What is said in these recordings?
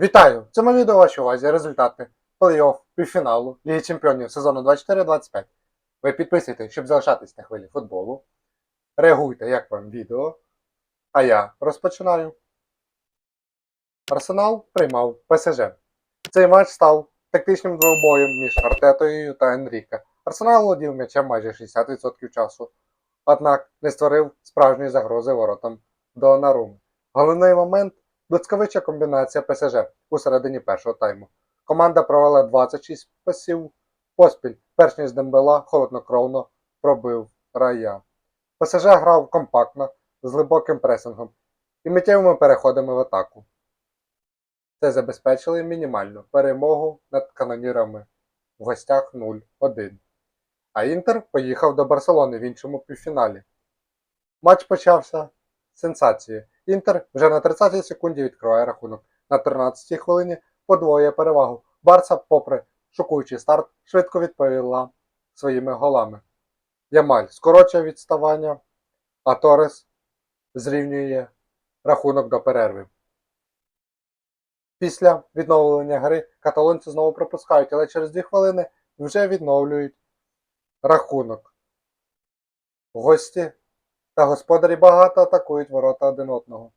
Вітаю! В цьому відео вашій увазі результати плей-офф півфіналу Ліги Чемпіонів сезону 24-25. Ви підписуйтесь, щоб залишатись на хвилі футболу. Реагуйте, як вам відео. А я розпочинаю. Арсенал приймав ПСЖ. Цей матч став тактичним двобоєм між Артетою та Енріке. Арсенал володів м'ячем майже 60% часу, однак не створив справжньої загрози воротам до Наруми. Головний момент блискавича комбінація ПСЖ у середині першого тайму. Команда провела 26 пасів поспіль, перш ніж Дембела холоднокровно пробив рая. ПСЖ грав компактно, з глибоким пресингом і миттєвими переходами в атаку. Це забезпечили мінімальну перемогу над канонірами в гостях 0-1. А Інтер поїхав до Барселони в іншому півфіналі. Матч почався з сенсацією. Інтер вже на 30-й секунді відкриває рахунок. На 13-й хвилині подвоює перевагу. Барса, попри шокуючий старт, швидко відповіла своїми голами. Ямаль скорочує відставання, а Торес зрівнює рахунок до перерви. Після відновлення гри каталонці знову пропускають, але через 2 хвилини вже відновлюють рахунок. Гості та господарі багато атакують ворота один одного,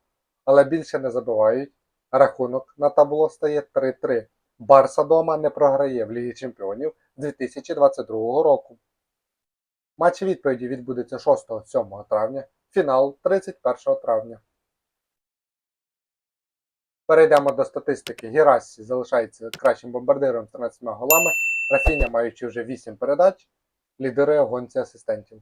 але більше не забивають. Рахунок на табло стає 3-3. Барса дома не програє в Лігі Чемпіонів 2022 року. Матч відповіді відбудеться 6-7 травня, фінал 31 травня. Перейдемо до статистики. Гірассі залишається кращим бомбардиром з 13 голами. Рафіня, маючи вже 8 передач, лідирує в гонці асистентів.